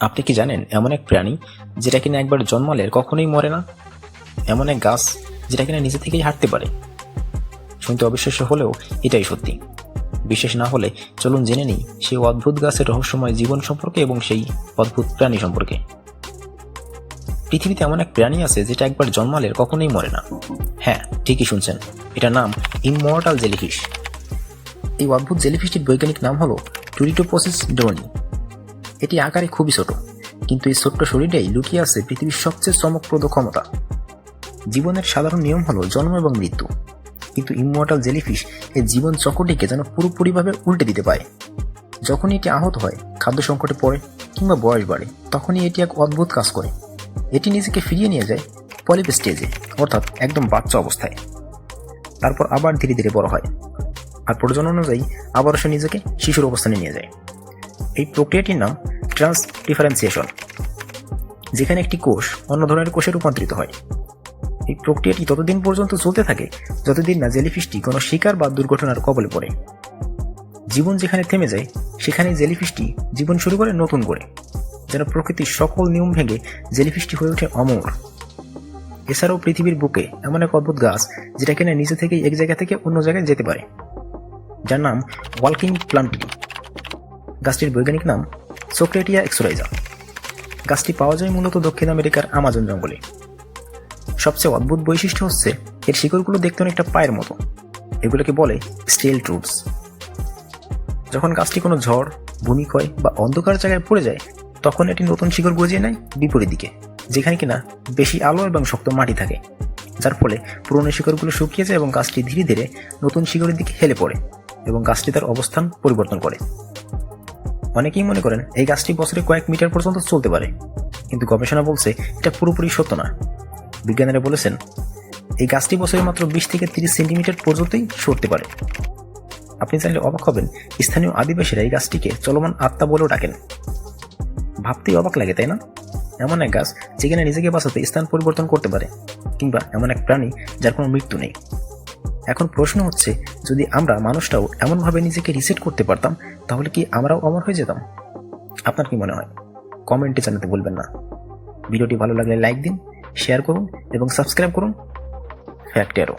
আপনি কি জানেন, এমন এক প্রাণী যেটা কিনা একবার জন্মালে কখনোই মরে না? এমন এক গাছ যেটা কিনা নিজে থেকেই হাঁটতে পারে। শুনতে অবিশ্বাস্য হলেও এটাই সত্যি। বিশেষ না হলে চলুন জেনে নিই সেই অদ্ভুত গাছের রহস্যময় জীবন সম্পর্কে এবং সেই অদ্ভুত প্রাণী সম্পর্কে। পৃথিবীতে এমন এক প্রাণী আছে যেটা একবার জন্মালে কখনোই মরে না। হ্যাঁ ঠিকই শুনছেন। এটার নাম ইমমর্টাল জেলিফিশ। এই অদ্ভুত জেলিফিশটির বৈজ্ঞানিক নাম হলো টুরিটোপোসিস ড্রোনি। এটি আকারে খুবই ছোট। কিন্তু এই ছোট্ট শরীরেই লুকিয়ে আছে পৃথিবীর সবচেয়ে চমকপ্রদ ক্ষমতা। জীবনের সাধারণ নিয়ম হলো জন্ম এবং মৃত্যু। কিন্তু ইমমর্টাল জেলিফিশ এই জীবন চক্রটিকে যেন পুরোপুরিভাবে উল্টে দিতে পারে। যখনই এটি আহত হয়, খাদ্য সংকটে পড়ে কিংবা বয়স বাড়ে, তখনই এটি এক অদ্ভুত কাজ করে। এটি নিজেকে ফিরিয়ে নিয়ে যায় পলিপ স্টেজে, অর্থাৎ একদম বাচ্চা অবস্থায়। তারপর আবার ধীরে ধীরে বড় হয়। আর প্রয়োজন অনুযায়ী আবারও সে নিজেকে শিশুর অবস্থানে নিয়ে যায়। এই প্রক্রিয়াটির নাম ট্রান্স ডিফারেন্সিয়েশন যেখানে একটি কোষ অন্য ধরনের কোষে রূপান্তরিত হয়। এই প্রক্রিয়াটি ততদিন পর্যন্ত চলতে থাকে, যতদিন না জেলিফিশটি কোনো শিকার বা দুর্ঘটনার কবলে পড়ে। জীবন যেখানে থেমে যায় সেখানে জেলিফিশটি জীবন শুরু করে নতুন করে, যেন প্রকৃতির সকল নিয়ম ভেঙে জেলিফিশটি হয়ে ওঠে অমর। এছাড়াও পৃথিবীর বুকে এমন এক অদ্ভুত গাছ, যেটা কিনা নিজে থেকেই এক জায়গা থেকে অন্য জায়গায় যেতে পারে, যার নাম ওয়ালকিং প্লান্টলি। গাছটির বৈজ্ঞানিক নাম সোক্রেটিয়া এক্সোরাইজা। গাছটি পাওয়া যায় মূলত দক্ষিণ আমেরিকার আমাজন জঙ্গলে। সবচেয়ে অদ্ভুত বৈশিষ্ট্য হচ্ছে, এর শিকড়গুলো দেখতে অনেকটা পায়ের মতো। এগুলোকে বলে স্টেল ট্রুটস যখন গাছটি কোনো ঝড় ভূমিক্ষয় বা অন্ধকার জায়গায় পড়ে যায়, তখন এটি নতুন শিকড় গজিয়ে নেয় বিপরীত দিকে, যেখানে কিনা বেশি আলো এবং শক্ত মাটি থাকে, যার ফলে পুরনো শিকড়গুলো শুকিয়ে যায় এবং গাছটি ধীরে ধীরে নতুন শিকড়ের দিকে হেলে পড়ে এবং গাছটি তার অবস্থান পরিবর্তন করে। অনেকেই মনে করেন এই গাছটি বছরে কয়েক মিটার পর্যন্ত চলতে পারে। কিন্তু গবেষণা বলছে এটা পুরোপুরি সত্য না। বিজ্ঞানীরা বলেছেন, এই গাছটি বছরে মাত্র বিশ থেকে তিরিশ সেন্টিমিটার পর্যন্তই সরতে পারে। আপনি চাইলে অবাক হবেন, স্থানীয় আদিবাসীরা এই গাছটিকে চলমান আত্মা বলেও ডাকেন। ভাবতেই অবাক লাগে, তাই না? এমন এক গাছ যেখানে নিজেকে বাঁচাতে স্থান পরিবর্তন করতে পারে, কিংবা এমন এক প্রাণী যার কোনো মৃত্যু নেই। এখন প্রশ্ন হচ্ছে, যদি আমরা মানুষটাও এমনভাবে নিজেকে রিসেট করতে পারতাম, তাহলে কি আমরাও অমর হয়ে যেতাম? আপনার কি মনে হয়? কমেন্টে জানাতে বলবেন না। ভিডিওটি ভালো লাগলে লাইক দিন শেয়ার করুন এবং সাবস্ক্রাইব করুন। ফ্যাক্ট এরো